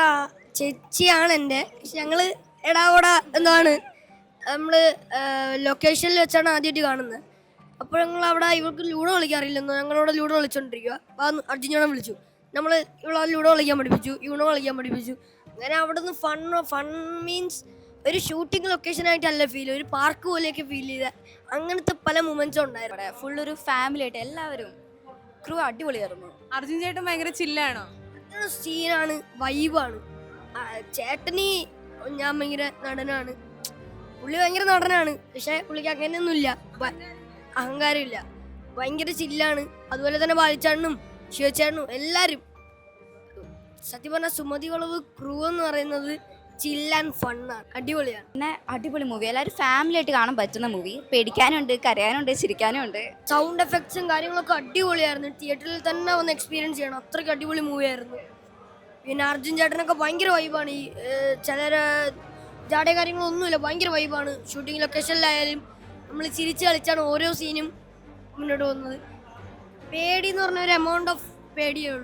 ഞങ്ങളെ ചേച്ചിയാണ് എന്റെ. പക്ഷെ എടാ ഓടാ എന്താണ്? നമ്മൾ ലൊക്കേഷനിൽ വെച്ചാണ് ആദ്യമായിട്ട് കാണുന്നത് അപ്പോൾ ഞങ്ങൾ അവിടെ ഇവർക്ക് ലൂഡോ കളിക്കാറില്ലെന്നോ? ഞങ്ങളോട് ലൂഡോ കളിച്ചോണ്ടിരിക്കുക അപ്പോൾ അർജുനോടെ വിളിച്ചു. നമ്മൾ ഇവിടെ ലൂഡോ കളിക്കാൻ പഠിപ്പിച്ചു യൂണോ കളിക്കാൻ പഠിപ്പിച്ചു. അങ്ങനെ അവിടെ നിന്ന് ഫൺ ഫൺ മീൻസ് ഒരു ഷൂട്ടിംഗ് ലൊക്കേഷൻ ആയിട്ടല്ല ഫീൽ ഒരു പാർക്ക് പോലെയൊക്കെ ഫീൽ ചെയ്ത അങ്ങനത്തെ പല മൊമെന്റ്സും ഉണ്ടായിരുന്നു. ഫുൾ ഒരു ഫാമിലി ആയിട്ട് എല്ലാവരും ക്രൂ അടിപൊളിയായിരുന്നു. അർജുൻ ചേട്ടൻ ഭയങ്കര ചില്ലാണോ സീനാണ് വൈബാണ് ചേട്ടനി ഞാൻ ഭയങ്കര നടനാണ്. പുള്ളി ഭയങ്കര നടനാണ്. പക്ഷെ പുള്ളിക്ക് അങ്ങനെയൊന്നുമില്ല. അഹങ്കാരമില്ല. ഭയങ്കര ചില്ലാണ്. അതുപോലെ തന്നെ ബാലിച്ചാണും ശിവച്ചാണും എല്ലാരും. സത്യം പറഞ്ഞ സുമതി വളവ് ക്രൂ എന്ന് പറയുന്നത് ചില്ല ആൻഡ് ഫണ്ണാണ് അടിപൊളിയാണ്. പിന്നെ അടിപൊളി മൂവി എല്ലാവരും ഫാമിലി ആയിട്ട് കാണാൻ പറ്റുന്ന മൂവി പേടിക്കാനുണ്ട് കരയാനുണ്ട് ചിരിക്കാനുണ്ട്. സൗണ്ട് എഫക്ട്സും കാര്യങ്ങളൊക്കെ അടിപൊളിയായിരുന്നു. തിയേറ്ററിൽ തന്നെ ഒന്ന് എക്സ്പീരിയൻസ് ചെയ്യണം. അത്രയ്ക്ക് അടിപൊളി മൂവിയായിരുന്നു പിന്നെ അർജുൻ ചേട്ടനൊക്കെ ഭയങ്കര വൈബാണ് ഈ ചിലർ ജാടെ കാര്യങ്ങളൊന്നുമില്ല. ഭയങ്കര വൈബാണ് ഷൂട്ടിംഗ് ലൊക്കേഷനിലായാലും നമ്മൾ ചിരിച്ച് കളിച്ചാണ് ഓരോ സീനും മുന്നോട്ട് പോകുന്നത്. പേടി എന്ന് പറഞ്ഞ ഒരു എമൗണ്ട് ഓഫ് പേടിയേ ഉള്ളൂ.